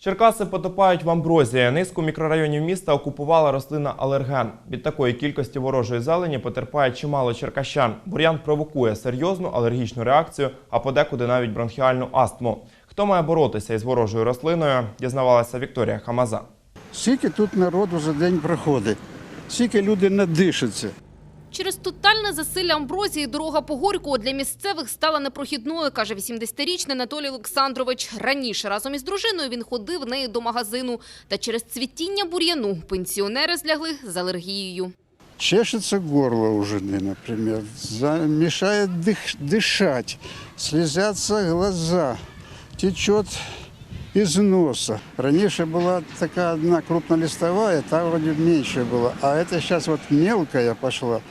Черкаси потопають в амброзії. Низку мікрорайонів міста окупувала рослина алерген. Від такої кількості ворожої зелені потерпає чимало черкащан. Бур'ян провокує серйозну алергічну реакцію, а подекуди навіть бронхіальну астму. Хто має боротися із ворожою рослиною, дізнавалася Вікторія Хамаза. Скільки тут народу за день проходить, скільки люди надишаться. Через тотальне засилля амброзії дорога по Горького для місцевих стала непрохідною, каже 80-річний Анатолій Олександрович. Раніше разом із дружиною він ходив нею до магазину. Та через цвітіння бур'яну пенсіонери злягли з алергією. Чешется горло у жены, например, за- мешает дых- дышать, слезятся глаза, течет из носа. Раньше была такая одна крупнолистовая, та вроде меньше была, а это сейчас вот мелкая пошла,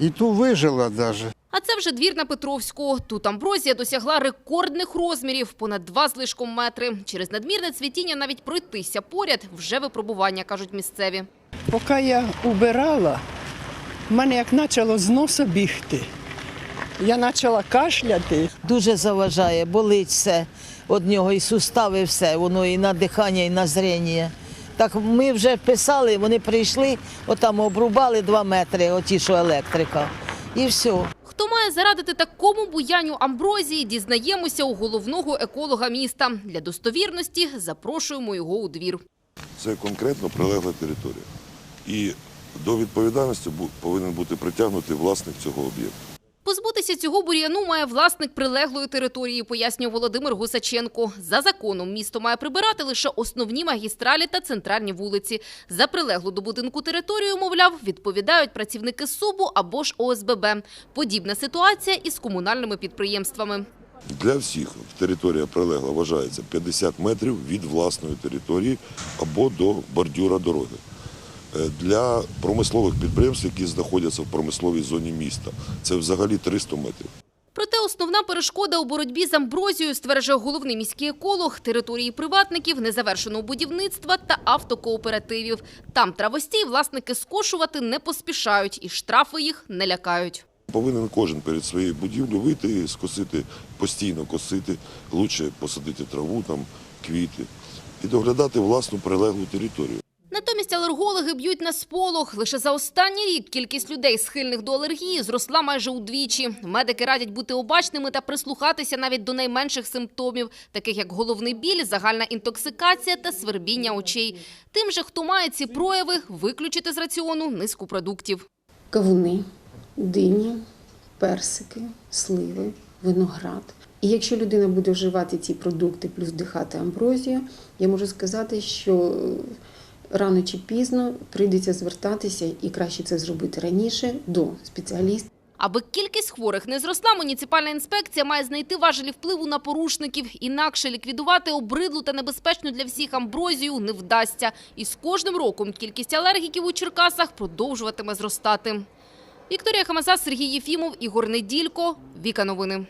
и ту выжила даже. А це вже двір на Петровську. Тут амброзія досягла рекордних розмірів – понад два з лишком метри. Через надмірне цвітіння навіть пройтися поряд – вже випробування, кажуть місцеві. Поки я убирала, в мене як почало з носа бігти. Я почала кашляти. дуже заважає, болить все від нього, і сустави, все, воно і на дихання, і на зрення. Так ми вже писали, вони прийшли, отам обрубали два метри, оті, що електрика, і все. Хто має зарадити такому буянню амброзії, дізнаємося у головного еколога міста. Для достовірності запрошуємо його у двір. Це конкретно прилегла територія. І до відповідальності повинен бути притягнутий власник цього об'єкту. Позбутися цього бур'яну має власник прилеглої території, пояснює Володимир Гусаченко. За законом місто має прибирати лише основні магістралі та центральні вулиці. За прилеглу до будинку територію, мовляв, відповідають працівники СУБу або ж ОСББ. Подібна ситуація із комунальними підприємствами. Для всіх територія прилегла вважається 50 метрів від власної території або до бордюра дороги. Е, Для промислових підприємств, які знаходяться в промисловій зоні міста, це взагалі 300 метрів. Проте основна перешкода у боротьбі з амброзією, стверджує головний міський еколог, території приватників, незавершеного будівництва та автокооперативів. Там травостій власники скошувати не поспішають і штрафи їх не лякають. Повинен кожен перед своєю будівлею вийти і скосити, постійно косити, лучше посадити траву, там, квіти і доглядати власну прилеглу територію. Алергологи б'ють на сполох. Лише за останній рік кількість людей, схильних до алергії, зросла майже удвічі. Медики радять бути обачними та прислухатися навіть до найменших симптомів, таких як головний біль, загальна інтоксикація та свербіння очей. Тим же, хто має ці прояви, виключити з раціону низку продуктів. кавуни, дині, персики, сливи, виноград. І якщо людина буде вживати ці продукти плюс вдихати амброзію, я можу сказати, що рано чи пізно прийдеться звертатися і краще це зробити раніше до спеціаліста. Аби кількість хворих не зросла, муніципальна інспекція має знайти важелі впливу на порушників. Інакше ліквідувати обридлу та небезпечну для всіх амброзію не вдасться. І з кожним роком кількість алергіків у Черкасах продовжуватиме зростати. Вікторія Хамаса, Сергій Єфімов, Ігор Неділько. Віка новини.